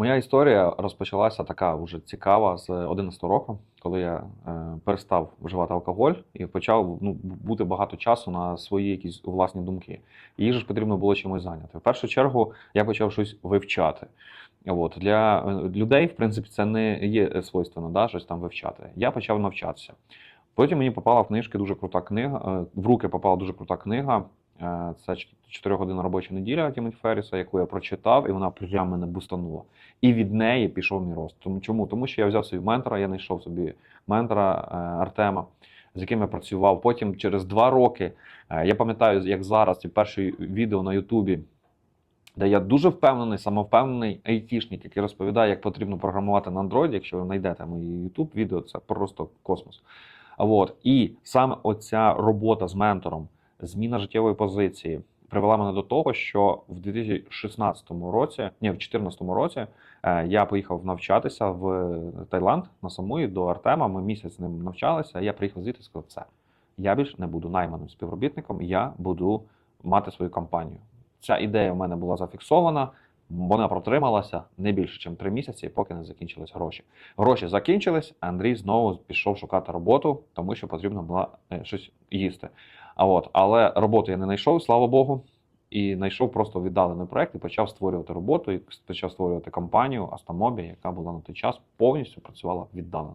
Моя історія розпочалася така вже цікава з 11 року, коли я е, перестав вживати алкоголь і почав ну, бути багато часу на свої якісь власні думки. Їх ж потрібно було чимось зайняти. В першу чергу я почав щось вивчати. От для е, людей, в принципі, це не є свойственно, да, щось там вивчати. Я почав навчатися. Потім мені попала в книжки дуже крута книга. е, В руки попала дуже крута книга. Е, Це 4 година робоча неділя Тімоті Ферріса, яку я прочитав, і вона прямо мене бустанула. І від неї пішов мій рост. Чому? Тому що я взяв собі ментора, я знайшов собі ментора е, Артема, з яким я працював. Потім через два роки е, я пам'ятаю, як зараз ці перші відео на Ютубі. Де я дуже впевнений, самовпевнений айтішник, який розповідає, як потрібно програмувати на Android. Якщо ви знайдете мої YouTube відео, це просто космос. От. І саме оця робота з ментором, зміна життєвої позиції привела мене до того, що в 2016 році, ні, в 2014 році, е, я поїхав навчатися в Таїланд на Самуї до Артема. Ми місяць з ним навчалися. Я приїхав звідти і сказав, все. Я більше не буду найманим співробітником, я буду мати свою компанію. Ця ідея в мене була зафіксована. Вона протрималася не більше, ніж три місяці, поки не закінчились гроші. Гроші закінчились, Андрій знову пішов шукати роботу, тому що потрібно було е, щось їсти. А от, але роботу я не знайшов, слава Богу. І знайшов просто віддалений проект і почав створювати роботу, і почав створювати компанію Астамобі, яка була на той час повністю працювала віддалено.